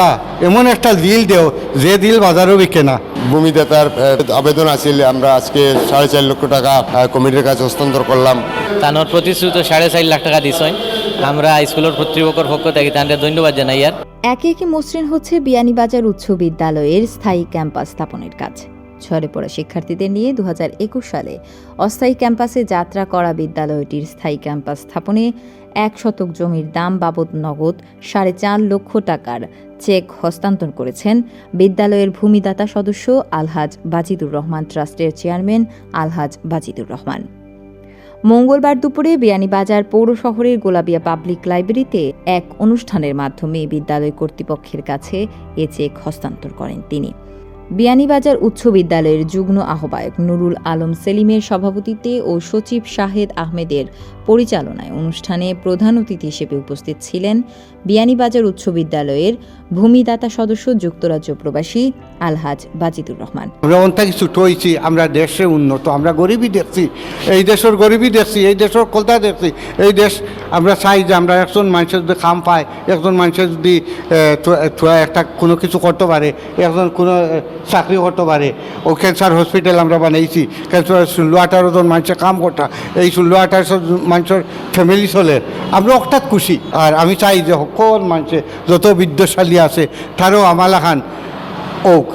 আল্লাহ এমন একটা দিল দেও যে দিল বাজারও বিকে না। ভূমিদাতার আবেদন আছিল আমরা আজকে সাড়ে চার লক্ষ টাকা কমিটির কাছে হস্তান্তর করলাম। তানোর প্রতিশ্রুত সাড়ে চার লাখ টাকা দিছই। আমরা স্কুলের কর্তৃপক্ষের পক্ষ থেকে তাদের ধন্যবাদ জানাই আর। একে একে মসৃণ হচ্ছে বিয়ানীবাজার উচ্চ বিদ্যালয়ের স্থায়ী ক্যাম্পাস স্থাপনের কাজ। ঝরে পড়া শিক্ষার্থীদের নিয়ে দু হাজার একুশ সালে অস্থায়ী ক্যাম্পাসে যাত্রা করা বিদ্যালয়টির স্থায়ী ক্যাম্পাস স্থাপনে এক শতক জমির দাম বাবদ নগদ সাড়ে চার লক্ষ টাকার চেক হস্তান্তর করেছেন বিদ্যালয়ের ভূমিদাতা সদস্য আলহাজ বাজিদুর রহমান ট্রাস্টের চেয়ারম্যান আলহাজ বাজিদুর রহমান। মঙ্গলবার দুপুরে বিয়ানীবাজার পৌর শহরের গোলাবিয়া পাবলিক লাইব্রেরিতে এক অনুষ্ঠানের মাধ্যমে বিদ্যালয় কর্তৃপক্ষের কাছে এ চেক হস্তান্তর করেন তিনি। বিয়ানীবাজার উচ্চ বিদ্যালয়ের যুগ্ম আহ্বায়ক নুরুল আলম সেলিমের সভাপতিত্বে ও সচিব শাহেদ আহমেদের পরিচালনায় অনুষ্ঠানে প্রধান অতিথি হিসেবে উপস্থিত ছিলেন বিয়ানীবাজার উচ্চ বিদ্যালয়ের ভূমিদাতা সদস্য যুক্তরাজ্য প্রবাসী আলহাজ বাজিদুর রহমান। আমরা অন্তা কিছু হয়েছি আমরা দেশে উন্নত, আমরা গরিবই দেখছি এই দেশের গরিবই দেখছি এই দেশের কলতা দেখছি এই দেশ আমরা চাই যে আমরা একজন মানুষের যদি খাম পায়, একজন মানুষের যদি একটা কোনো কিছু করতে পারে, একজন কোনো চাকরি করতে পারে, ও ক্যান্সার হসপিটাল আমরা বানাইছি ক্যান্সার ষোলো আঠারো জন মানুষের কাম করতা, এই ষোলো আঠারো মানুষের ফ্যামিলি চলে। আমরা অর্থাৎ খুশি। আর আমি চাই যে সকল মানুষে যত বিদ্যশালী আছে, তারও আমালাখান ওক,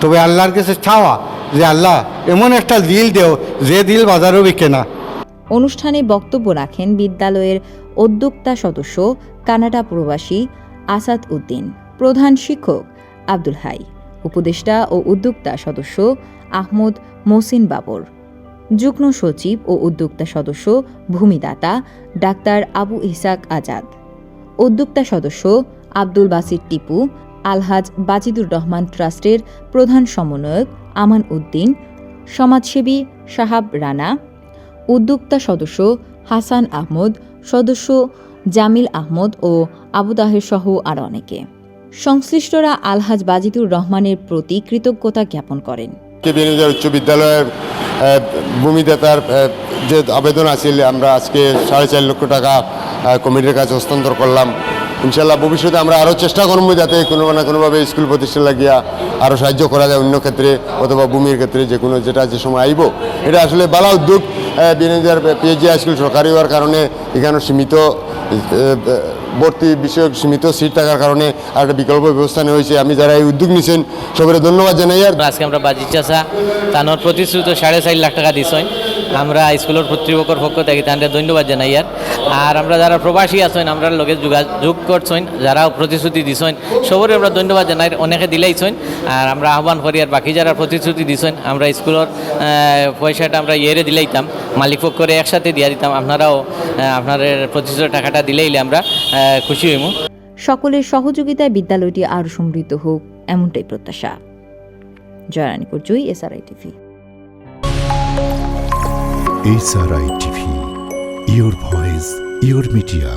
তবে আল্লাহর কাছে চাওয়া যে আল্লাহ এমন একটা দিল দেও যে দিল বাজারও বিকে না। অনুষ্ঠানে বক্তব্য রাখেন বিদ্যালয়ের উদ্যোক্তা সদস্য, কানাডা প্রবাসী আসাদ উদ্দিন, প্রধান শিক্ষক আব্দুল হাই, উপদেষ্টা ও উদ্যোক্তা সদস্য আহমদ মোসিন বাবর। যুগ্ম সচিব ও উদ্যোক্তা সদস্য ভূমিদাতা ডাক্তার আবু ইসাক আজাদ। উদ্যোক্তা সদস্য আব্দুল বাসির টিপু, আলহাজ বাজিদুর রহমান ট্রাস্টের প্রধান সমন্বয়ক আমান উদ্দিন, সমাজসেবী সাহাব রানা, উদ্যোক্তা সদস্য হাসান আহমদ, সদস্য জামিল আহমদ ও আবু তাহের সহ আরও অনেকে। সংশ্লিষ্টরা আলহাজ বাজিদুর রহমানের প্রতি কৃতজ্ঞতা জ্ঞাপন করেন। বিনোদন উচ্চ বিদ্যালয়ের ভূমিদাতার যে আবেদন আছিল, আমরা আজকে সাড়ে চার লক্ষ টাকা কমিটির কাছে হস্তান্তর করলাম। ইনশাল্লাহ ভবিষ্যতে আমরা আরও চেষ্টা করব যাতে কোনো না কোনোভাবে স্কুল প্রতিষ্ঠা লাগিয়া আরও সাহায্য করা যায় অন্য ক্ষেত্রে অথবা ভূমির ক্ষেত্রে যে কোনো যেটা যে সময় আইব। এটা আসলে বালা উদ্যোগ। বিনোদের পিএইচডি হাইস্কুল সরকারি হওয়ার কারণে এখানে সীমিত ভর্তি বিষয়ক সীমিত সিট থাকার কারণে আর একটা বিকল্প ব্যবস্থা নেওয়া হয়েছে। আমি যারা এই উদ্যোগ নিয়েছেন সবাই ধন্যবাদ জানাই। আর আজকে আমরা বাজি চাষা তানোর প্রতিশ্রুত সাড়ে চার লাখ টাকা দিছই আমরা স্কুলের কর্তৃপক্ষের পক্ষ থেকে তাদের ধন্যবাদ জানাই আর আর আমরা যারা প্রবাসী আছেন, আমরা লগে যোগাযোগ করছেন যারা প্রতিশ্রুতি দিছেন, সবরে আমরা ধন্যবাদ জানাই, অনেকে দিলাইছেন। আর আমরা আহ্বান করি আর বাকি যারা প্রতিশ্রুতি দিছেন, আমরা স্কুলের পয়সাটা আমরা ইয়েরে দিলাইতাম, মালিক পক্ষরে একসাথে দিয়া দিতাম, আপনারাও আপনাদের প্রতিশ্রুত টাকাটা দিলেইলে আমরা খুশি হইমু। সকলের সহযোগিতায় বিদ্যালয়টি আরও সমৃদ্ধ হোক, এমনটাই প্রত্যাশা। জয়রানীপুর জয়ী SRI TV. SRI TV your voice your media